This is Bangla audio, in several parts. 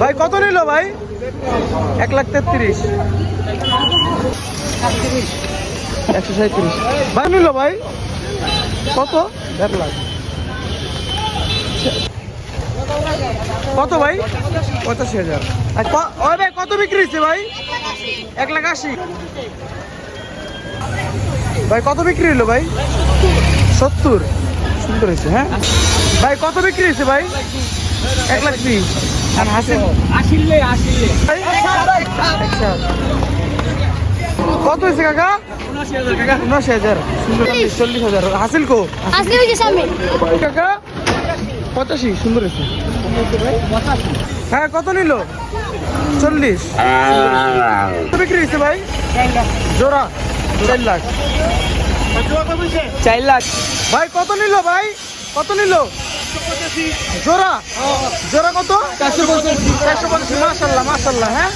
ভাই কত নিল ভাই? এক লাখ তেত্রিশ। একশো সাঁত্রিশ ভাই নিল ভাই। কত? এক লাখ। কত ভাই? পঁচাশি হাজার। ওই ভাই কত বিক্রি হচ্ছে ভাই? এক লাখ আশি। ভাই কত বিক্রি হলো ভাই? সত্তর। সুন্দর হয়েছে হ্যাঁ? ভাই কত বিক্রি হয়েছে ভাই? এক লাখ বিশ। আর হাসিল আসিলে আসিলে? আচ্ছা। কত হয়েছে কাকা? উনআশি হাজার। চল্লিশ হাজার। হাসিল কো? কাকা? পঁচাশি সুন্দর হয়েছে। হ্যাঁ কত নিল? চল্লিশ। বিক্রি হয়েছে ভাই? জোড়া চার লাখ। চার লাখ। ভাই কত নিল ভাই? কত নিল? জোড়া? জোড়া কত? চারশো চারশো পঞ্চাশ মাসাল্লাহ মাসাল্লাহ হ্যাঁ?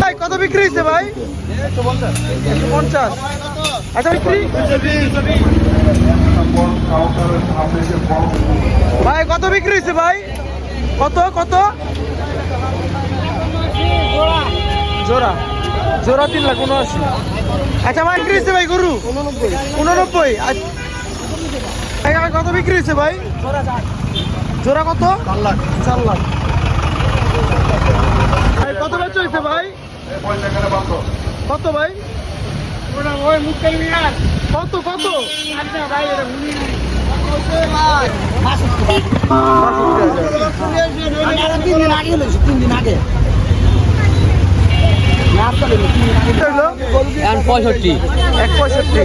ভাই, কত বিক্রি হয়েছে ভাই? পঞ্চাশ। আচ্ছা বিক্রি? ভাই, কত বিক্রি হয়েছে ভাই? কত কত? জোড়া। জোড়া তিন লাখ উনআশি। আচ্ছা ভাই বিক্রি হয়েছে ভাই গরু? উননব্বই। উননব্বই আচ্ছা। কত বিক্রি হয়েছে ভাই? জোড়া কত? চার লাখ। চার লাখ। ভাই, কত বেচা হয়েছে ভাই? কত ভাই? কত কত? আচ্ছা ভাই তিন দিন আগে তিন দিন আগে। পঁয়ষট্টি। এক পঁয়ষট্টি।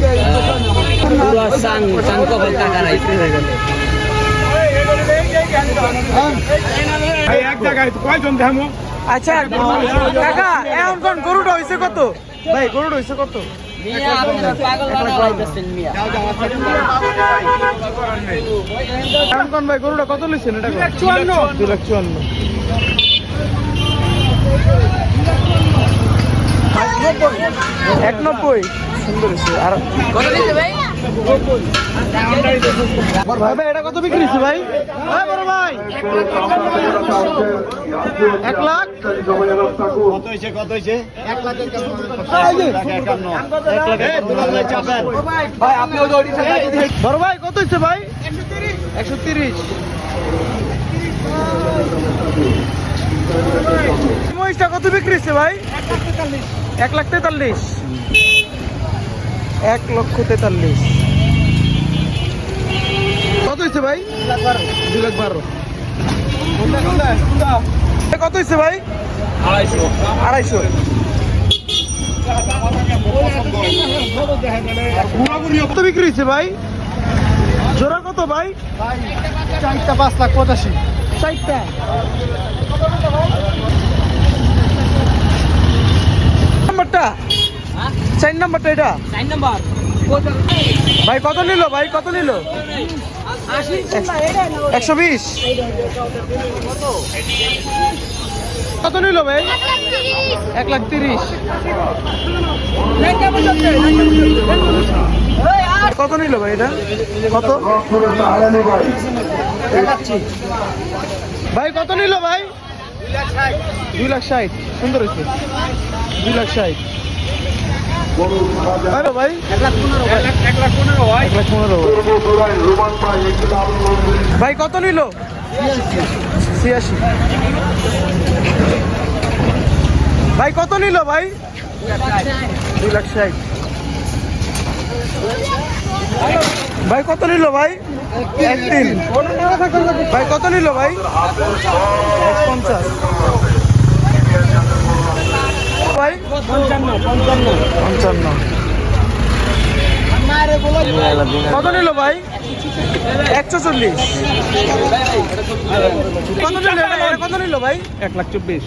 আচ্ছা কাকা এখন কোন গরুটা হয়েছে কত? ভাই গরুটা হয়েছে কত? ভাই গরুটা কত নিচ্ছেন এটা? চুয়ান্ন। দুই লাখ চুয়ান্ন। এক নব্বই। সুন্দর আর ভাই? ভাই এটা কত বিক্রি হচ্ছে ভাই? ভাই বড় ভাই। এক লাখ। কত হয়েছে কত হয়েছে? এক লাখ ভাই আপনি বড় ভাই কত হচ্ছে ভাই? একশো তিরিশ। মহিষটা কত বিক্রি হচ্ছে ভাই? এক লাখ তেতাল্লিশ। এক লক্ষ তেতাল্লিশ। কত হয়েছে ভাই? দুই লাখ বারো। কত হয়েছে ভাই? আড়াইশো। কত বিক্রি হচ্ছে ভাই? জোড়া কত ভাই? চারটা পাঁচ লাখ পঁচাশি। চারটা নাম্বারটা চার নাম্বারটা এটা? চার নাম্বার ভাই কত নিল? ভাই কত নিল? একশো বিশ? কত নিল ভাই? এক লাখ তিরিশ। কত নিল ভাই এটা? কত? ভাই কত নিল ভাই? দুই লাখ ষাট। সুন্দর হয়েছে। দুই লাখ ষাট। ভাই। ভাই। কত নিল? ছিয়াশি। ভাই কত নিল ভাই? দুই লাখ ষাট। ভাই কত নিল ভাই? এক তিন ভাই কত নিল ভাই? পঞ্চাশ ভাই পঞ্চান্ন পঞ্চান্ন। পঞ্চান্ন। কত নিল ভাই? একশো চল্লিশ। কত নিল? ভাই? এক লাখ চব্বিশ।